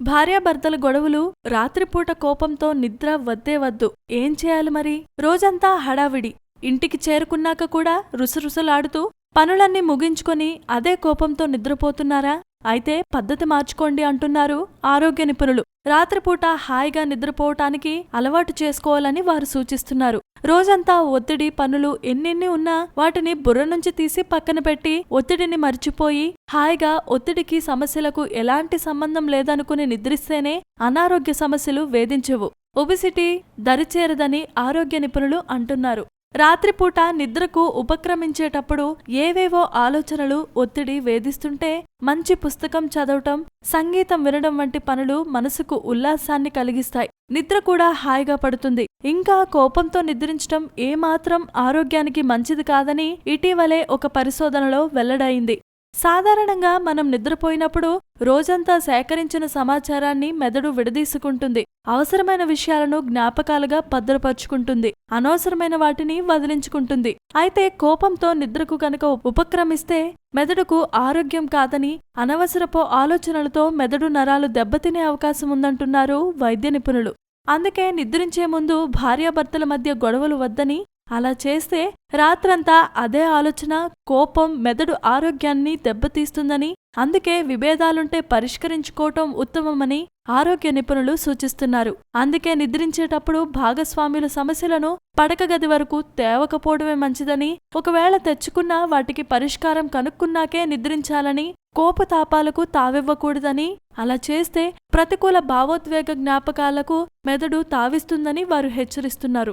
భార్యాభర్తల గొడవలు రాత్రిపూట కోపంతో నిద్ర వద్దే వద్దు. ఏం చేయాలి మరి? రోజంతా హడావిడి. ఇంటికి చేరుకున్నాక కూడా రుసరుసలాడుతూ పనులన్నీ ముగించుకొని అదే కోపంతో నిద్రపోతున్నారా? అయితే పద్ధతి మార్చుకోండి అంటున్నారు ఆరోగ్య నిపుణులు. రాత్రిపూట హాయిగా నిద్రపోవటానికి అలవాటు చేసుకోవాలని వారు సూచిస్తున్నారు. రోజంతా ఒత్తిడి పనులు ఎన్నెన్ని ఉన్నా వాటిని బుర్ర నుంచి తీసి పక్కన పెట్టి ఒత్తిడిని మర్చిపోయి హాయిగా ఒత్తిడికి సమస్యలకు ఎలాంటి సంబంధం లేదనుకుని నిద్రిస్తేనే అనారోగ్య సమస్యలు వేధించవు. ఒబిసిటీ దరిచేరదని ఆరోగ్య నిపుణులు అంటున్నారు. రాత్రిపూట నిద్రకు ఉపక్రమించేటప్పుడు ఏవేవో ఆలోచనలు ఒత్తిడి వేధిస్తుంటే మంచి పుస్తకం చదవటం సంగీతం వినడం వంటి పనులు మనసుకు ఉల్లాసాన్ని కలిగిస్తాయి. నిద్ర కూడా హాయిగా పడుతుంది. ఇంకా కోపంతో నిద్రించటం ఏమాత్రం ఆరోగ్యానికి మంచిది కాదని ఇటీవలే ఒక పరిశోధనలో వెల్లడైంది. సాధారణంగా మనం నిద్రపోయినప్పుడు రోజంతా సేకరించిన సమాచారాన్ని మెదడు విడదీసుకుంటుంది. అవసరమైన విషయాలను జ్ఞాపకాలుగా భద్రపరుచుకుంటుంది. అనవసరమైన వాటిని వదిలించుకుంటుంది. అయితే కోపంతో నిద్రకు కనుక ఉపక్రమిస్తే మెదడుకు ఆరోగ్యం కాదని అనవసరపు ఆలోచనలతో మెదడు నరాలు దెబ్బతినే అవకాశం ఉందంటున్నారు వైద్య నిపుణులు. అందుకే నిద్రించే ముందు భార్యాభర్తల మధ్య గొడవలు వద్దని అలా చేస్తే రాత్రంతా అదే ఆలోచన కోపం మెదడు ఆరోగ్యాన్ని దెబ్బతీస్తుందని అందుకే విభేదాలుంటే పరిష్కరించుకోవటం ఉత్తమమని ఆరోగ్య నిపుణులు సూచిస్తున్నారు. అందుకే నిద్రించేటప్పుడు భాగస్వాముల సమస్యలను పడక గది వరకు తేవకపోవడమే మంచిదని ఒకవేళ తెచ్చుకున్నా వాటికి పరిష్కారం కనుక్కున్నాకే నిద్రించాలని కోపతాపాలకు తావివ్వకూడదని అలా చేస్తే ప్రతికూల భావోద్వేగ జ్ఞాపకాలకు మెదడు తావిస్తుందని వారు హెచ్చరిస్తున్నారు.